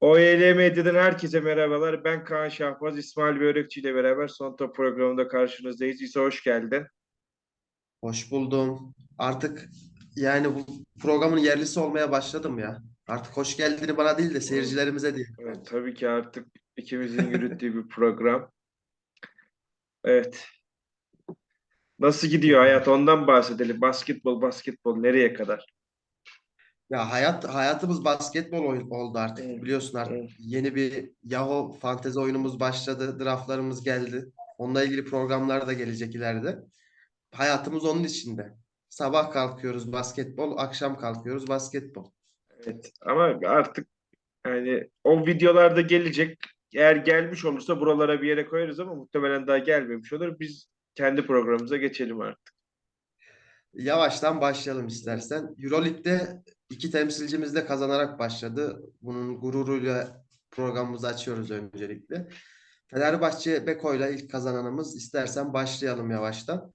OYL Medya'dan herkese merhabalar. Ben Kaan Şahbaz, İsmail Börekçi ile beraber Son Top programında karşınızdayız. İsa hoş geldin. Hoş buldum. Artık yani bu programın yerlisi olmaya başladım ya. Artık hoş geldini bana değil de seyircilerimize diye. Evet, tabii ki artık ikimizin yürüttüğü bir program. Evet. Nasıl gidiyor hayat? Ondan bahsedelim. Basketbol, basketbol nereye kadar? Ya hayat hayatımız basketbol oyun oldu artık. Evet, Biliyorsun artık evet. yeni bir Yahoo fantezi oyunumuz başladı. Draftlarımız geldi. Onunla ilgili programlar da gelecek ileride. Hayatımız onun içinde. Sabah kalkıyoruz basketbol, akşam kalkıyoruz basketbol. Evet. Ama artık yani o videolarda gelecek. Eğer gelmiş olursa buralara bir yere koyarız ama muhtemelen daha gelmemiş olur. Biz kendi programımıza geçelim artık. Yavaştan başlayalım istersen. Euroleague'de iki temsilcimiz de kazanarak başladı. Bunun gururuyla programımızı açıyoruz öncelikle. Fenerbahçe Beko'yla ilk kazananımız. İstersen başlayalım yavaştan.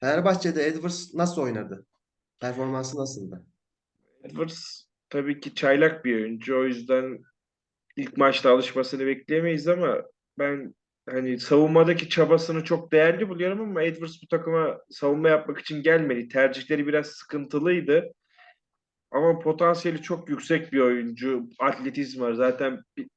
Fenerbahçe'de Edwards nasıl oynadı? Performansı nasıldı? Edwards tabii ki çaylak bir oyuncu. O yüzden ilk maçta alışmasını bekleyemeyiz ama ben hani savunmadaki çabasını çok değerli buluyorum ama Edwards bu takıma savunma yapmak için gelmedi. Tercihleri biraz sıkıntılıydı. Ama potansiyeli çok yüksek bir oyuncu. Atletizm var. Zaten bir,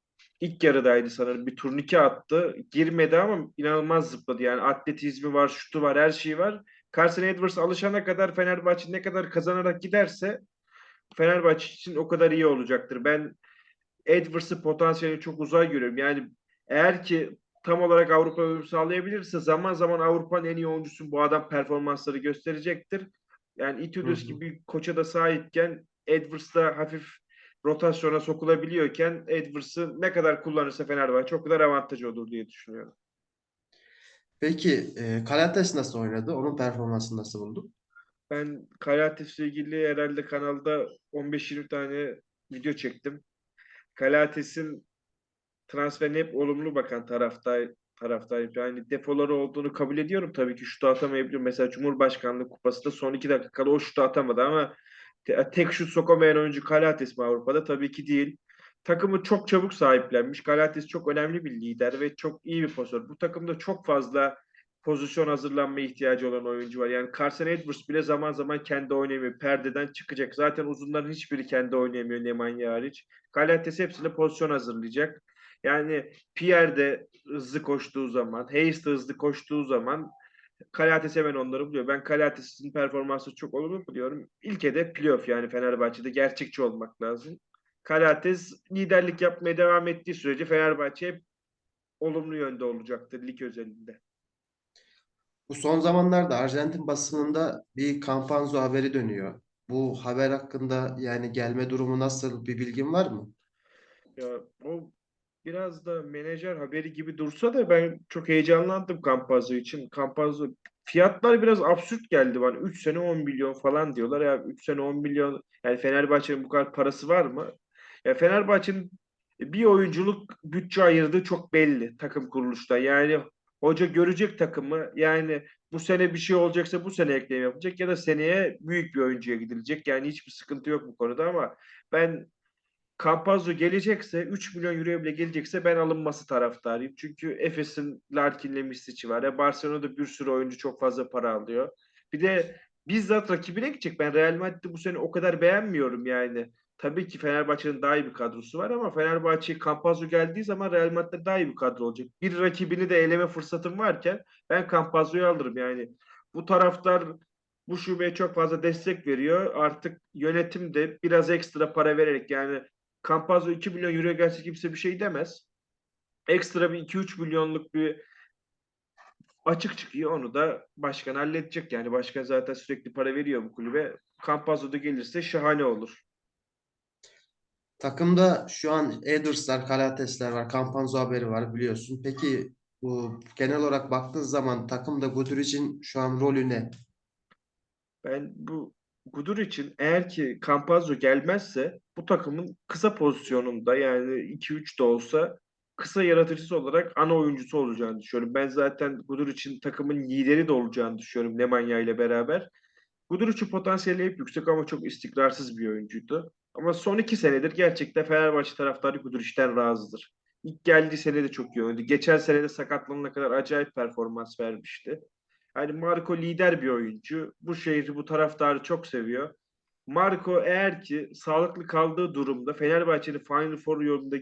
ilk yarıdaydı sanırım. Bir turnike attı. Girmedi ama inanılmaz zıpladı. Yani atletizmi var, şutu var, her şeyi var. Carson Edwards alışana kadar Fenerbahçe ne kadar kazanarak giderse Fenerbahçe için o kadar iyi olacaktır. Ben Edwards'ı potansiyeli çok uzay görüyorum. Yani eğer ki tam olarak Avrupa uyum sağlayabilirse zaman zaman Avrupa'nın en iyi oyuncusu bu adam performansları gösterecektir. Yani hı. gibi bir koça da sahipken Edwards da hafif rotasyona sokulabiliyorken Edwards'ı ne kadar kullanırsa Fenerbahçe o kadar avantajı olur diye düşünüyorum. Peki e, Kalates nasıl oynadı? Onun performansını nasıl buldun? Ben Kalates ile ilgili herhalde kanalda 15-20 tane video çektim. Kalates'in transferine hep olumlu bakan taraftar taraftayım. Yani defoları olduğunu kabul ediyorum. Tabii ki şutu atamayabilir. Mesela Cumhurbaşkanlığı Kupası'nda son iki dakika kala o şutu atamadı ama te- tek şut sokamayan oyuncu Kalates mi Avrupa'da? Tabii ki değil. Takımı çok çabuk sahiplenmiş. Kalates çok önemli bir lider ve çok iyi bir pozisyon. Bu takımda çok fazla pozisyon hazırlanma ihtiyacı olan oyuncu var. Yani Carson Edwards bile zaman zaman kendi oynayamıyor. Perdeden çıkacak. Zaten uzunların hiçbiri kendi oynayamıyor Nemanja hariç. Kalates hepsine pozisyon hazırlayacak. Yani Pierre de hızlı koştuğu zaman, Hayes de hızlı koştuğu zaman Kalates hemen onları buluyor. Ben Kalates'in performansı çok olumlu buluyorum. İlk hedef playoff yani Fenerbahçe'de gerçekçi olmak lazım. Kalates liderlik yapmaya devam ettiği sürece Fenerbahçe hep olumlu yönde olacaktır lig özelinde. Bu son zamanlarda Arjantin basınında bir Campanzo haberi dönüyor. Bu haber hakkında yani gelme durumu nasıl bir bilgin var mı? Ya o biraz da menajer haberi gibi dursa da ben çok heyecanlandım Campazzo için. Campazzo fiyatlar biraz absürt geldi bana. 3 sene 10 milyon falan diyorlar. Ya 3 sene 10 milyon yani Fenerbahçe'nin bu kadar parası var mı? Ya Fenerbahçe'nin bir oyunculuk bütçe ayırdığı çok belli takım kuruluşta. Yani hoca görecek takımı. Yani bu sene bir şey olacaksa bu sene ekleme yapacak ya da seneye büyük bir oyuncuya gidilecek. Yani hiçbir sıkıntı yok bu konuda ama ben Campazzo gelecekse 3 milyon euroya bile gelecekse ben alınması taraftarıyım. Çünkü Efes'in Larkin'le Misic'i var. Ya Barcelona'da bir sürü oyuncu çok fazla para alıyor. Bir de bizzat rakibine gidecek. Ben Real Madrid'i bu sene o kadar beğenmiyorum yani. Tabii ki Fenerbahçe'nin daha iyi bir kadrosu var ama Fenerbahçe Campazzo geldiği zaman Real Madrid'de daha iyi bir kadro olacak. Bir rakibini de eleme fırsatım varken ben Campazzo'yu alırım yani. Bu taraftar bu şubeye çok fazla destek veriyor. Artık yönetim de biraz ekstra para vererek yani Campazzo 2 milyon euro gelse kimse bir şey demez. Ekstra bir 2-3 milyonluk bir açık çıkıyor. Onu da başkan halledecek. Yani başkan zaten sürekli para veriyor bu kulübe. Campazzo da gelirse şahane olur. Takımda şu an Edwards'lar, Kalates'ler var. Campanzo haberi var biliyorsun. Peki bu genel olarak baktığın zaman takımda Guduric'in şu an rolü ne? Ben bu Gudur için eğer ki Campazzo gelmezse bu takımın kısa pozisyonunda yani 2-3 de olsa kısa yaratıcısı olarak ana oyuncusu olacağını düşünüyorum. Ben zaten Gudur için takımın lideri de olacağını düşünüyorum Nemanja ile beraber. Guduric'in potansiyeli hep yüksek ama çok istikrarsız bir oyuncuydu. Ama son iki senedir gerçekten Fenerbahçe taraftarı Guduric'ten razıdır. İlk geldiği sene de çok iyi oynadı. Geçen sene de sakatlanana kadar acayip performans vermişti. Yani Marco lider bir oyuncu. Bu şehri, bu taraftarı çok seviyor. Marco eğer ki sağlıklı kaldığı durumda Fenerbahçe'nin Final Four yolunda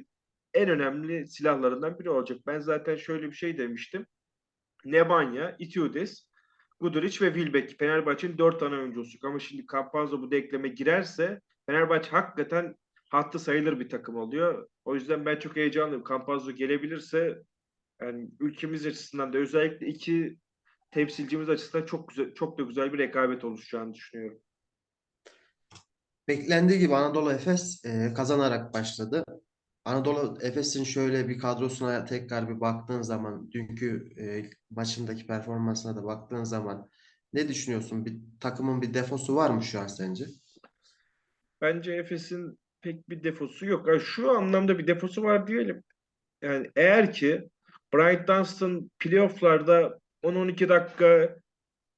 en önemli silahlarından biri olacak. Ben zaten şöyle bir şey demiştim. Nebanya, Itiudes, Guduric ve Wilbeck. Fenerbahçe'nin dört tane oyuncusu. Ama şimdi Campazzo bu denkleme girerse Fenerbahçe hakikaten hattı sayılır bir takım oluyor. O yüzden ben çok heyecanlıyım. Campazzo gelebilirse yani ülkemiz açısından da özellikle iki temsilcimiz açısından çok güzel, çok da güzel bir rekabet oluşacağını düşünüyorum. Beklendiği gibi Anadolu Efes e, kazanarak başladı. Anadolu Efes'in şöyle bir kadrosuna tekrar bir baktığın zaman, dünkü e, maçındaki performansına da baktığın zaman ne düşünüyorsun? Bir takımın bir defosu var mı şu an sence? Bence Efes'in pek bir defosu yok. Yani şu anlamda bir defosu var diyelim. Yani eğer ki Bryant Dunstan playofflarda 10-12 dakika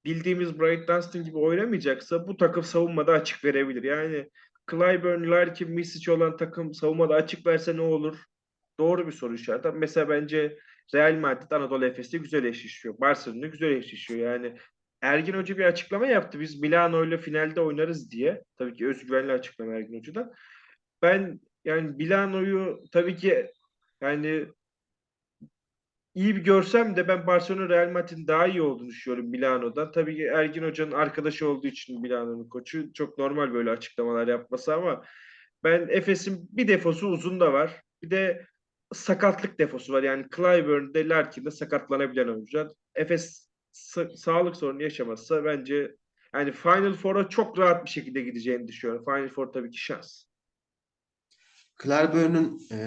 bildiğimiz Bryant Dunstan gibi oynamayacaksa bu takım savunmada açık verebilir. Yani Clyburn, Larkin, Misic olan takım savunmada açık verse ne olur? Doğru bir soru işareti. Mesela bence Real Madrid Anadolu Efes'te güzel eşleşiyor. Barcelona güzel eşleşiyor. Yani Ergin Hoca bir açıklama yaptı. Biz Milano ile finalde oynarız diye. Tabii ki özgüvenli açıklama Ergin Hoca'dan. Ben yani Milano'yu tabii ki yani iyi bir görsem de ben Barcelona Real Madrid'in daha iyi olduğunu düşünüyorum Milano'dan. Tabii Ergin Hoca'nın arkadaşı olduğu için Milano'nun koçu çok normal böyle açıklamalar yapması ama ben Efes'in bir defosu uzun da var. Bir de sakatlık defosu var. Yani Clyburn'de Larkin'de sakatlanabilen oyuncular. Efes sa- sağlık sorunu yaşamazsa bence yani Final Four'a çok rahat bir şekilde gideceğini düşünüyorum. Final Four tabii ki şans. Clyburn'un e,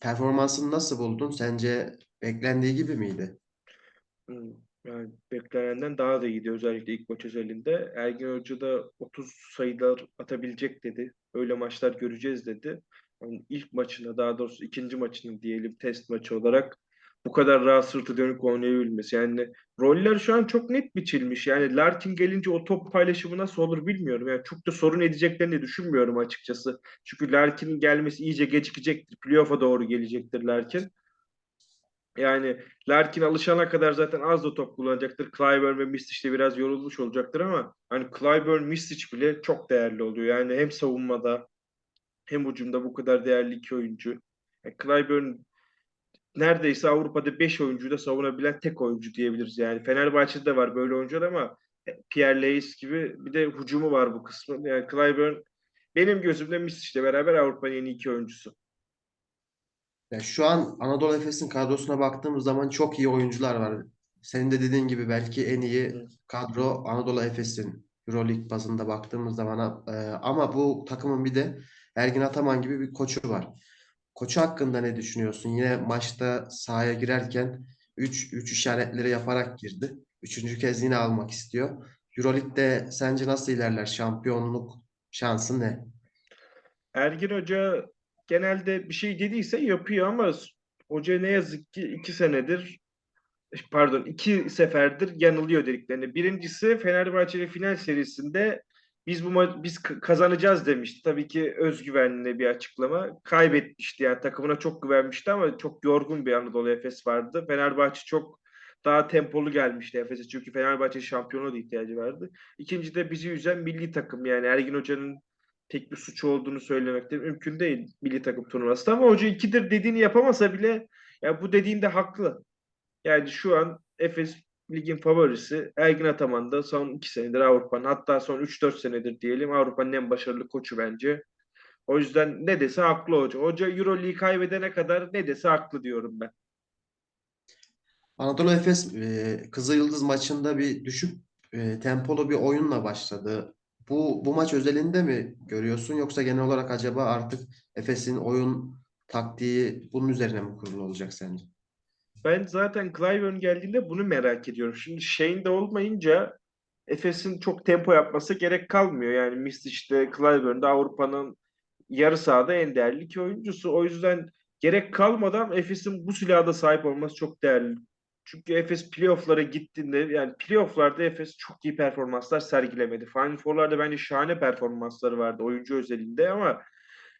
performansını nasıl buldun? Sence beklendiği gibi miydi? Hmm, Yani beklenenden daha da iyiydi özellikle ilk maç özelinde. Ergin Hoca da 30 sayılar atabilecek dedi. Öyle maçlar göreceğiz dedi. Yani ilk maçında daha doğrusu ikinci maçının diyelim test maçı olarak bu kadar rahat sırtı dönük oynayabilmesi. Yani roller şu an çok net biçilmiş. Yani Larkin gelince o top paylaşımı nasıl olur bilmiyorum. Yani çok da sorun edeceklerini düşünmüyorum açıkçası. Çünkü Larkin'in gelmesi iyice gecikecektir. Playoff'a doğru gelecektir Larkin. Yani Larkin alışana kadar zaten az da top kullanacaktır. Clyburn ve Mistic de biraz yorulmuş olacaktır ama hani Clyburn, Mistic bile çok değerli oluyor. Yani hem savunmada hem hücumda bu kadar değerli iki oyuncu. Yani Clyburn neredeyse Avrupa'da 5 oyuncuyu da savunabilen tek oyuncu diyebiliriz. Yani Fenerbahçe'de de var böyle oyuncular ama Pierre Leis gibi bir de hücumu var bu kısmın. Yani Clyburn benim gözümde Misic'le beraber Avrupa'nın en iyi iki oyuncusu. Ya şu an Anadolu Efes'in kadrosuna baktığımız zaman çok iyi oyuncular var. Senin de dediğin gibi belki en iyi kadro Anadolu Efes'in Euroleague bazında baktığımız zaman e, ama bu takımın bir de Ergin Ataman gibi bir koçu var. Koçu hakkında ne düşünüyorsun? Yine maçta sahaya girerken 3 3 işaretleri yaparak girdi. Üçüncü kez yine almak istiyor. Euroleague'de sence nasıl ilerler? Şampiyonluk şansı ne? Ergin Hoca genelde bir şey dediyse yapıyor ama hoca ne yazık ki iki senedir pardon iki seferdir yanılıyor dediklerini. Birincisi Fenerbahçe'nin final serisinde biz bu biz kazanacağız demişti. Tabii ki özgüvenli bir açıklama. Kaybetmişti yani takımına çok güvenmişti ama çok yorgun bir Anadolu Efes vardı. Fenerbahçe çok daha tempolu gelmişti Efes'e çünkü Fenerbahçe şampiyona da ihtiyacı vardı. İkinci de bizi üzen milli takım yani Ergin Hoca'nın tek bir suçu olduğunu söylemek de mümkün değil milli takım turnuvası. Ama hoca ikidir dediğini yapamasa bile ya bu dediğinde haklı. Yani şu an Efes ligin favorisi. Ergin Ataman da son iki senedir Avrupa'nın hatta son 3-4 senedir diyelim Avrupa'nın en başarılı koçu bence. O yüzden ne dese haklı hoca. Hoca Euroleague'i kaybedene kadar ne dese haklı diyorum ben. Anadolu Efes e, Kızılyıldız maçında bir düşük e, tempolu bir oyunla başladı. Bu bu maç özelinde mi görüyorsun yoksa genel olarak acaba artık Efes'in oyun taktiği bunun üzerine mi kurulu olacak sence? Ben zaten Clyburn geldiğinde bunu merak ediyorum. Şimdi Shane de olmayınca Efes'in çok tempo yapması gerek kalmıyor. Yani Mistic'te, Clyburn'da Avrupa'nın yarı sahada en değerli iki oyuncusu. O yüzden gerek kalmadan Efes'in bu silaha da sahip olması çok değerli. Çünkü Efes playoff'lara gittiğinde yani playoff'larda Efes çok iyi performanslar sergilemedi. Final Four'larda bence şahane performansları vardı oyuncu özelinde ama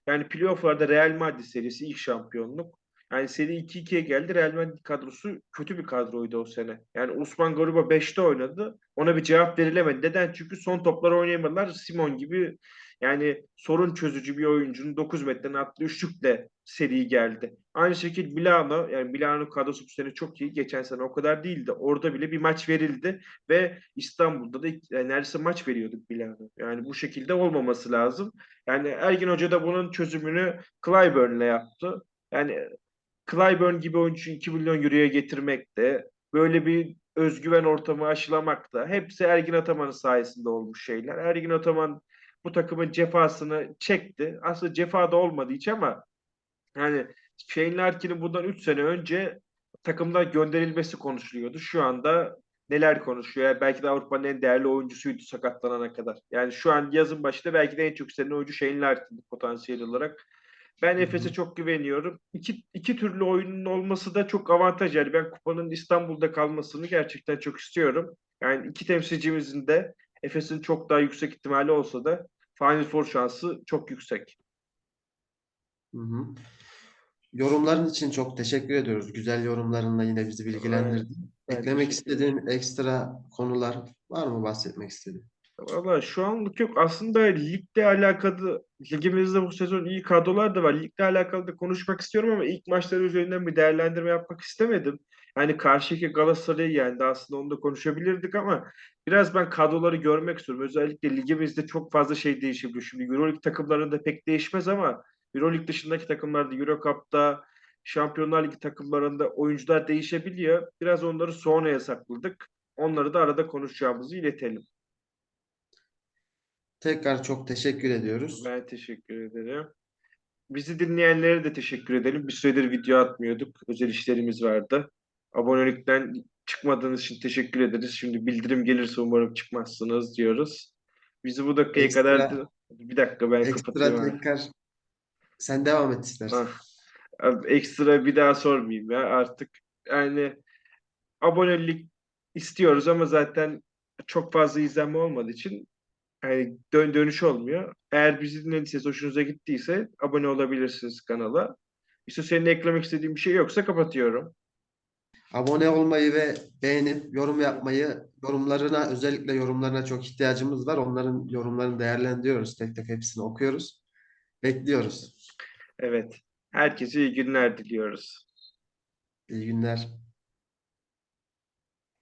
yani playoff'larda Real Madrid serisi ilk şampiyonluk. Yani seri 2-2'ye geldi. Real Madrid kadrosu kötü bir kadroydu o sene. Yani Osman Garuba 5'te oynadı. Ona bir cevap verilemedi. Neden? Çünkü son topları oynayamadılar. Simon gibi yani sorun çözücü bir oyuncunun 9 metreden attığı üçlükle seri geldi. Aynı şekilde Milano, yani Milano kadrosu bu sene çok iyi. Geçen sene o kadar değildi. Orada bile bir maç verildi ve İstanbul'da da yani neredeyse maç veriyorduk Milano. Yani bu şekilde olmaması lazım. Yani Ergin Hoca da bunun çözümünü Clyburn'le yaptı. Yani Clyburn gibi oyuncuyu 2 milyon euroya getirmek de böyle bir özgüven ortamı aşılamak da hepsi Ergin Ataman'ın sayesinde olmuş şeyler. Ergin Ataman bu takımın cefasını çekti. Aslında cefa da olmadı hiç ama yani Shane Larkin'in bundan 3 sene önce takımdan gönderilmesi konuşuluyordu. Şu anda neler konuşuyor? Yani belki de Avrupa'nın en değerli oyuncusuydu sakatlanana kadar. Yani şu an yazın başında belki de en çok istenen oyuncu Shane Larkin potansiyel olarak. Ben. Efes'e çok güveniyorum. İki, iki türlü oyunun olması da çok avantaj. Yani ben kupanın İstanbul'da kalmasını gerçekten çok istiyorum. Yani iki temsilcimizin de Efes'in çok daha yüksek ihtimali olsa da Final Four şansı çok yüksek. Hı hı. Yorumların için çok teşekkür ediyoruz. Güzel yorumlarınla yine bizi bilgilendirdin. ben Eklemek istediğin ekstra konular var mı bahsetmek istediğin? Valla şu anlık yok. Aslında ligle alakalı, ligimizde bu sezon iyi kadrolar da var. Ligle alakalı da konuşmak istiyorum ama ilk maçlar üzerinden bir değerlendirme yapmak istemedim. Yani karşıki Galatasaray'ı yendi aslında onu da konuşabilirdik ama biraz ben kadroları görmek istiyorum. Özellikle ligimizde çok fazla şey değişebiliyor. Şimdi Euroleague takımlarında pek değişmez ama Euroleague dışındaki takımlarda, Euro Cup'ta, Şampiyonlar Ligi takımlarında oyuncular değişebiliyor. Biraz onları sonraya sakladık. Onları da arada konuşacağımızı iletelim. Tekrar çok teşekkür ediyoruz. Ben teşekkür ederim. Bizi dinleyenlere de teşekkür edelim. Bir süredir video atmıyorduk. Özel işlerimiz vardı. Abonelikten çıkmadığınız için teşekkür ederiz. Şimdi bildirim gelirse umarım çıkmazsınız diyoruz. Bizi bu dakikaya Ekstra- kadar da... Bir dakika ben Ekstra kapatayım. abi. tekrar sen devam et istersen. Ah, abi ekstra bir daha sormayayım ya artık. Yani abonelik istiyoruz ama zaten çok fazla izlenme olmadığı için yani dön dönüş olmuyor. Eğer bizi dinlediyseniz hoşunuza gittiyse abone olabilirsiniz kanala. İşte senin eklemek istediğin bir şey yoksa kapatıyorum. Abone olmayı ve beğenip yorum yapmayı, yorumlarına özellikle yorumlarına çok ihtiyacımız var. Onların yorumlarını değerlendiriyoruz. Tek tek hepsini okuyoruz. Bekliyoruz. Evet. Herkese iyi günler diliyoruz. İyi günler.